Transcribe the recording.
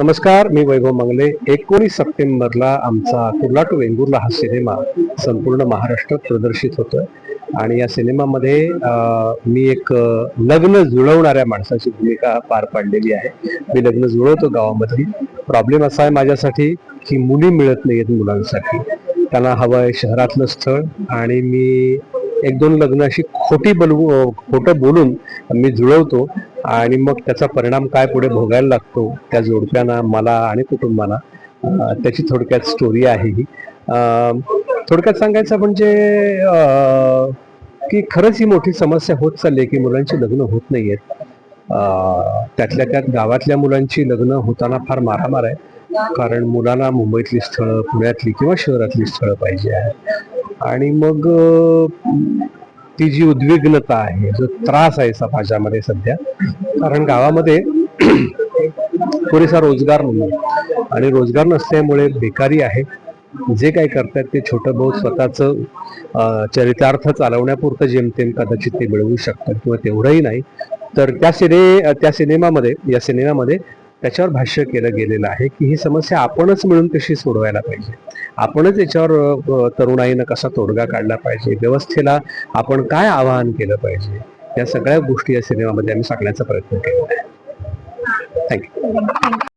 नमस्कार मी वैभव मंगले. एकोणीस सप्टेंबरला आमचा कुर्ला टू वेंगुर्ला हा सिनेमा संपूर्ण महाराष्ट्रात प्रदर्शित होतोय. आणि या सिनेमामध्ये मी एक लग्न जुळवणाऱ्या माणसाची भूमिका पार पाडलेली आहे. मी लग्न जुळवतो गावामध्ये प्रॉब्लेम असा आहे माझ्यासाठी की मुली मिळत नाहीत मुलांसाठी. त्यांना हवं आहे शहरातलं स्थळ आणि मी एक दोन लग्न अशी खोटी बोलवू खोटं बोलून मी जुळवतो आणि मग त्याचा परिणाम काय पुढे भोगायला लागतो त्या जोडप्यांना मला आणि कुटुंबाला त्याची थोडक्यात स्टोरी आहे ही. थोडक्यात सांगायचं म्हणजे की खरंच ही मोठी समस्या होत चालली आहे की मुलांची लग्न होत नाही आहेत त्यातल्या त्यात गावातल्या मुलांची लग्न होताना फार मारामार आहे. कारण मुलांना मुंबईतली स्थळं पुण्यातली किंवा शहरातली स्थळं पाहिजे आहे आणि मग ती जी उद्विग्नता आहे जो त्रास आहे समाजामध्ये सध्या कारण गावामध्ये पुरेसा रोजगार नाही आणि रोजगार नसल्यामुळे बेकारी आहे जे काय करतात ते छोटं बहुत स्वतःच चरितार्थ चालवण्यापुरतं जेमतेम कदाचित ते मिळवू शकतात किंवा तेवढंही नाही. तर त्या सिने त्या सिनेमामध्ये या सिनेमामध्ये त्याच्यावर भाष्य केलं गेलेलं आहे की ही समस्या आपणच मिळून कशी सोडवायला पाहिजे? आपणच याच्यावर तरुणाईनं कसा तोडगा काढला पाहिजे? व्यवस्थेला आपण काय आवाहन केलं पाहिजे? या सगळ्या गोष्टी या सिनेमामध्ये आम्ही सांगण्याचा प्रयत्न केला. आहे थँक्यू